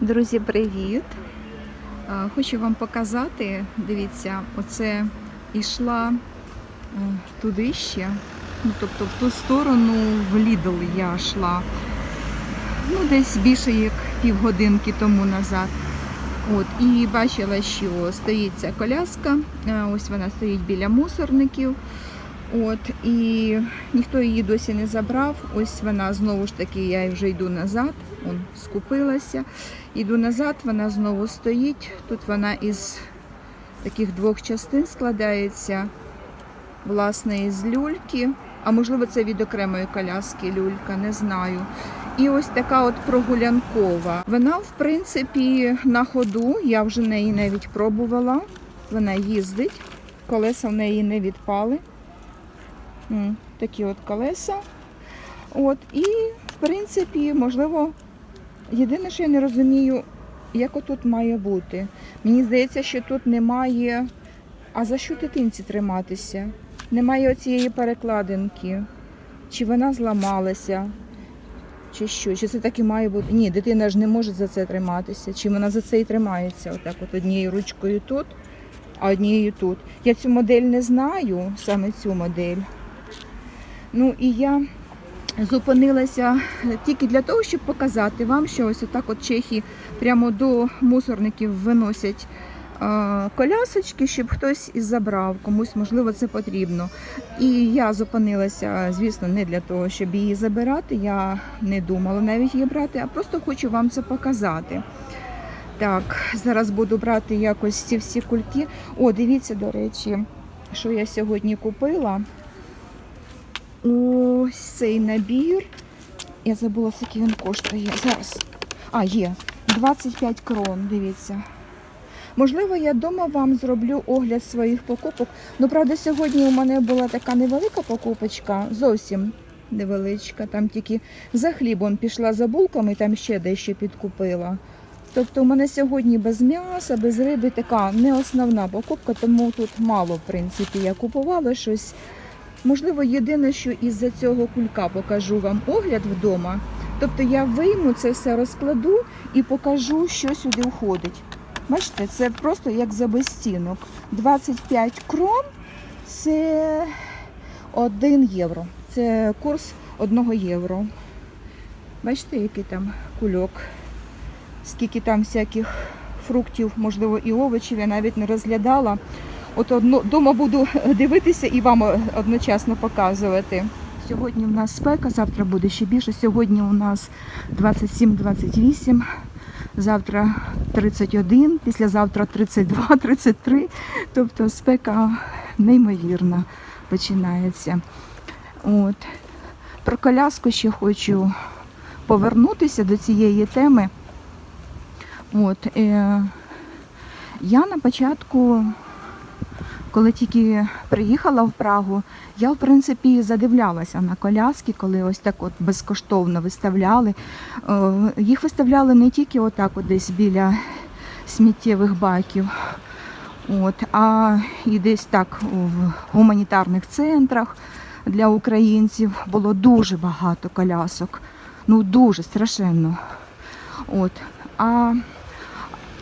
Друзі, привіт! Е, Хочу вам показати, дивіться, оце йшла е, туди ще, ну, тобто в ту сторону в Лідл я йшла. Ну, десь більше як півгодинки тому назад. От, і бачила, що стоїть ця коляска, е, ось вона стоїть біля мусорників. От, і ніхто її досі не забрав. Ось вона знову ж таки, я вже йду назад, он, скупилася. Йду назад, вона знову стоїть. Тут вона із таких двох частин складається, власне, із люльки. А можливо, це від окремої коляски люлька, не знаю. І ось така от прогулянкова. Вона, в принципі, на ходу. Я вже неї навіть пробувала. Вона їздить, колеса в неї не відпали. Такі от колеса. От, і, в принципі, можливо, єдине, що я не розумію, як отут має бути. Мені здається, що тут немає. А за що дитинці триматися? Немає оцієї перекладинки. Чи вона зламалася? Чи що? Чи це так і має бути? Ні, дитина ж не може за це триматися. Чи вона за це і тримається? Отак, от однією ручкою тут, а однією тут. Я цю модель не знаю, саме цю модель. Ну і я зупинилася тільки для того, щоб показати вам, що ось отак от чехи прямо до мусорників виносять е, колясочки, щоб хтось із забрав, комусь можливо це потрібно. І я зупинилася, звісно, не для того, щоб її забирати. Я не думала навіть її брати, а просто хочу вам це показати. Так, зараз буду брати якось ці всі кульки. О, дивіться, до речі, що я сьогодні купила. Ось цей набір. Я забула, скільки він коштує. Зараз. А, є. 25 крон, дивіться. Можливо, я вдома вам зроблю огляд своїх покупок. Ну, правда, сьогодні у мене була така невелика покупочка, зовсім невеличка. Там тільки за хлібом пішла за булками, там ще дещо підкупила. Тобто у мене сьогодні без м'яса, без риби така не основна покупка, тому тут мало, в принципі, я купувала щось. Можливо, єдине, що із-за цього кулька покажу вам огляд вдома. Тобто я вийму це все розкладу і покажу, що сюди входить. Бачите, це просто як за безцінок. 25 крон це 1 євро. Це курс 1 євро. Бачите, який там кульок. Скільки там всяких фруктів, можливо, і овочів я навіть не розглядала. От одно, дома буду дивитися і вам одночасно показувати. Сьогодні у нас спека, завтра буде ще більше. Сьогодні у нас 27-28, завтра 31, післязавтра 32-33. Тобто спека неймовірна починається. От. Про коляску ще хочу повернутися до цієї теми. От, е, я на початку коли тільки приїхала в Прагу, я в принципі задивлялася на коляски, коли ось так от безкоштовно виставляли. Е, Їх виставляли не тільки отак от десь біля сміттєвих баків, от, а і десь так в гуманітарних центрах для українців було дуже багато колясок. Ну дуже страшенно. От. А,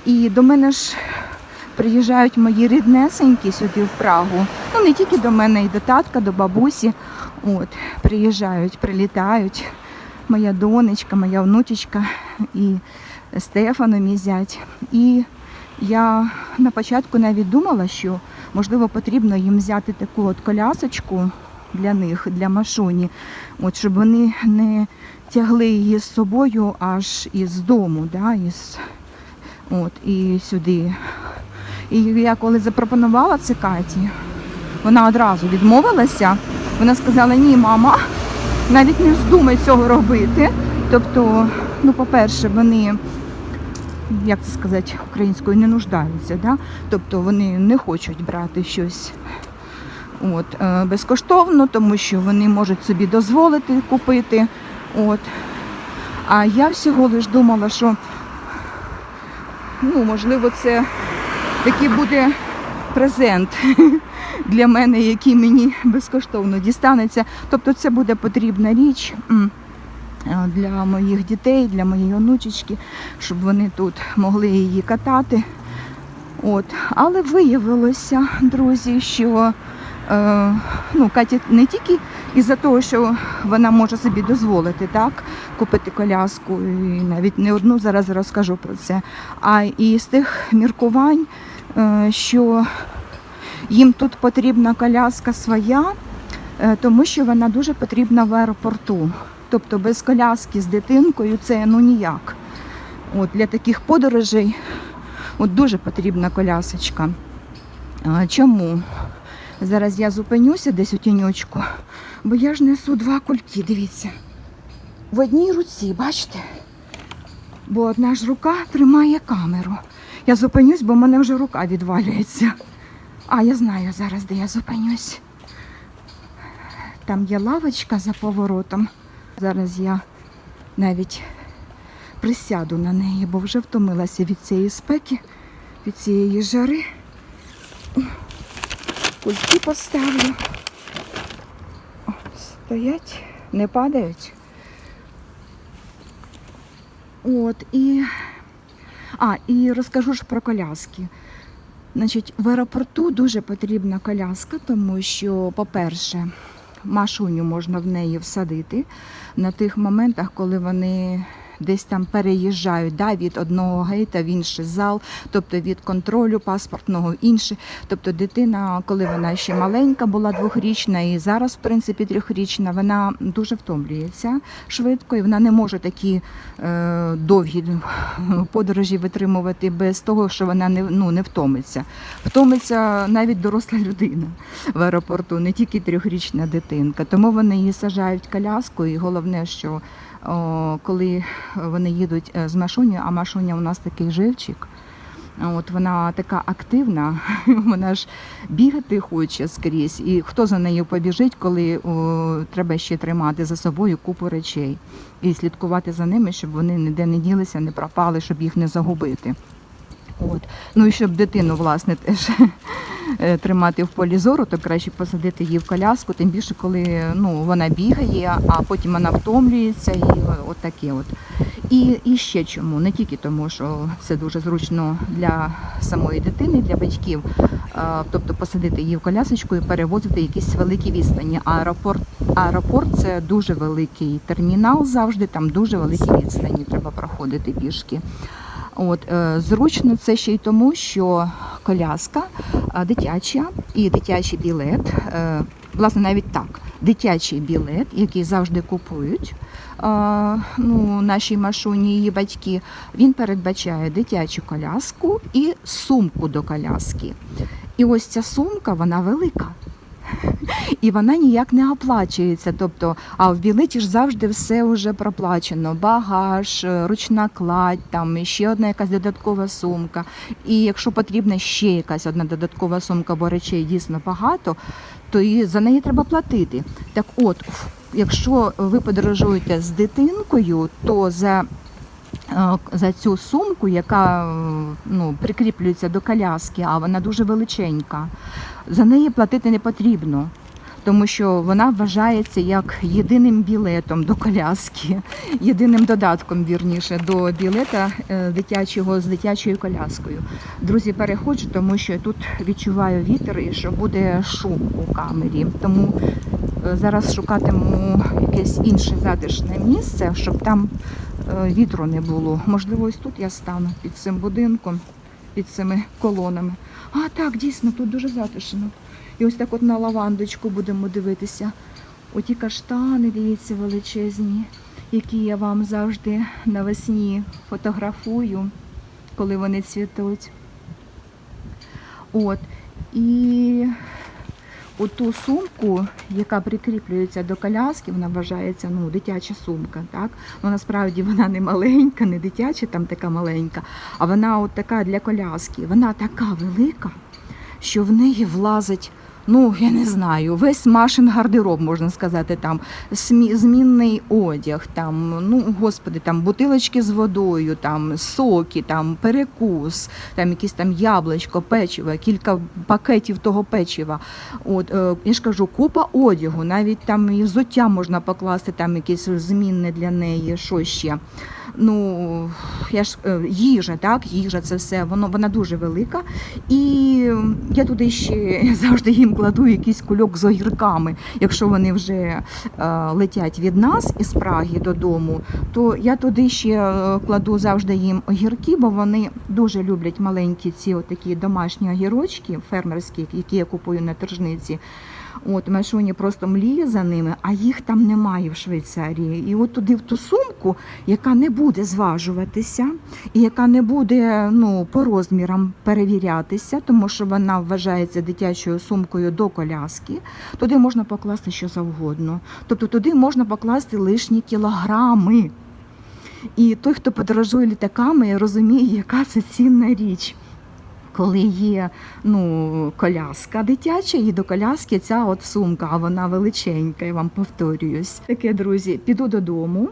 і до мене ж приїжджають мої ріднесенькі сюди в Прагу. Ну не тільки до мене, і до татка, до бабусі. От, приїжджають, прилітають. Моя донечка, моя внучечка і Стефано, мій зять. І я на початку навіть думала, що можливо потрібно їм взяти таку от колясочку для них, для машуні, от, щоб вони не тягли її з собою аж із дому, да, із, от, і сюди. І я коли запропонувала це Каті, вона одразу відмовилася. Вона сказала, ні, мама, навіть не вздумай цього робити. Тобто, ну, по-перше, вони, як це сказати, українською не нуждаються. Да? Тобто вони не хочуть брати щось от, е, безкоштовно, тому що вони можуть собі дозволити купити. От. А я всього лиш думала, що ну, можливо, це такий буде презент для мене, який мені безкоштовно дістанеться. Тобто це буде потрібна річ. Е, для моїх дітей, для моєї онучечки, щоб вони тут могли її катати. От. Але виявилося, друзі, що е, ну, Каті не тільки із-за того, що вона може собі дозволити так, купити коляску, і навіть не одну зараз розкажу про це, а і з тих міркувань, що їм тут потрібна коляска своя, е, тому що вона дуже потрібна в аеропорту. Тобто без коляски з дитинкою це ну ніяк. От для таких подорожей от дуже потрібна колясочка. Чому? Зараз я зупинюся десь у тіньочку, бо я ж несу два кульки, дивіться. В одній руці, бачите? Бо одна ж рука тримає камеру. Я зупинюсь, бо в мене вже рука відвалюється. А, я знаю зараз, де я зупинюсь. Там є лавочка за поворотом. Зараз я навіть присяду на неї, бо вже втомилася від цієї спеки, від цієї жари. Кульки поставлю. О, Стоять, не падають. От і. А, і розкажу ж про коляски. Значить, в аеропорту дуже потрібна коляска, тому що, по-перше, машуню можна в неї всадити на тих моментах, коли вони десь там переїжджають да, від одного гейта в інший зал, тобто від контролю паспортного в інший. Тобто дитина, коли вона ще маленька, була двохрічна і зараз, в принципі, трьохрічна, вона дуже втомлюється швидко і вона не може такі е, довгі подорожі витримувати без того, що вона не, ну, не втомиться. Втомиться навіть доросла людина в аеропорту, не тільки трьохрічна дитинка. Тому вони її сажають коляску, і головне, що коли вони їдуть е, з машунею, а машуня у нас такий живчик. От вона така активна, вона ж бігати хоче скрізь. І хто за нею побіжить, коли о, треба ще тримати за собою купу речей і слідкувати за ними, щоб вони ніде не ділися, не пропали, щоб їх не загубити. От. Ну і щоб дитину, власне, теж тримати в полі зору, то краще посадити її в коляску, тим більше, коли ну, вона бігає, а потім вона втомлюється і от таке от. І, і ще чому, не тільки тому, що це дуже зручно для самої дитини, для батьків, а, тобто посадити її в колясочку і перевозити якісь великі відстані. Аеропорт, аеропорт це дуже великий термінал завжди, там дуже великі відстані треба проходити пішки. От е, зручно це ще й тому, що коляска е, дитяча і дитячий білет, е, власне, навіть так, дитячий білет, який завжди купують ну, нашій машуні її батьки, він передбачає дитячу коляску і сумку до коляски. І ось ця сумка, вона велика. І вона ніяк не оплачується. Тобто, а в білеті ж завжди все вже проплачено: багаж, е, ручна кладь, там ще одна якась додаткова сумка. І якщо потрібна ще якась одна додаткова сумка, бо речей дійсно багато, то і за неї треба платити. Так от, якщо ви подорожуєте з дитинкою, то за е, за цю сумку, яка е, ну, прикріплюється до коляски, а вона дуже величенька, за неї платити не потрібно. Тому що вона вважається як єдиним білетом до коляски, єдиним додатком, вірніше, до білета е, дитячого з дитячою коляскою. Друзі, переходжу, тому що тут відчуваю вітер і що буде шум у камері. Тому е, зараз шукатиму якесь інше затишне місце, щоб там е, вітру не було. Можливо, ось тут я стану під цим будинком, під цими колонами. А так, дійсно, тут дуже затишно. І ось так от на лавандочку будемо дивитися. Оті каштани, дивіться, величезні, які я вам завжди навесні фотографую, коли вони цвітуть. От. І оту сумку, яка прикріплюється до коляски, вона вважається ну, дитяча сумка. Так? Ну, насправді вона не маленька, не дитяча, там така маленька, а вона от така для коляски. Вона така велика, що в неї влазить ну я не знаю, весь машин гардероб, можна сказати, там змінний одяг, там, ну господи, там бутилочки з водою, там соки, там перекус, там якісь там яблучко, печиво, кілька пакетів того печива. От е, я ж кажу, купа одягу, навіть там і взуття можна покласти, там якесь змінне для неї, що ще. Ну, я ж е, їжа, так, їжа це все, воно вона дуже велика. І я туди ще завжди їм кладу якийсь кульок з огірками. Якщо вони вже е, летять від нас із Праги додому, то я туди ще е, кладу завжди їм огірки, бо вони дуже люблять маленькі ці такі домашні огірочки фермерські, які я купую на тržниці. От Машуні просто мліє за ними, а їх там немає в Швейцарії. І от туди в ту сумку, яка не буде зважуватися, і яка не буде ну, по розмірам перевірятися, тому що вона вважається дитячою сумкою до коляски, туди можна покласти що завгодно. Тобто туди можна покласти лишні кілограми. І той, хто подорожує літаками, розуміє, яка це цінна річ. Коли є ну, коляска дитяча, і до коляски ця от сумка, а вона величенька, я вам повторююсь. Таке, друзі, піду додому.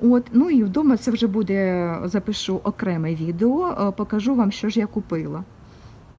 От, ну і вдома це вже буде запишу окреме відео, е, покажу вам, що ж я купила.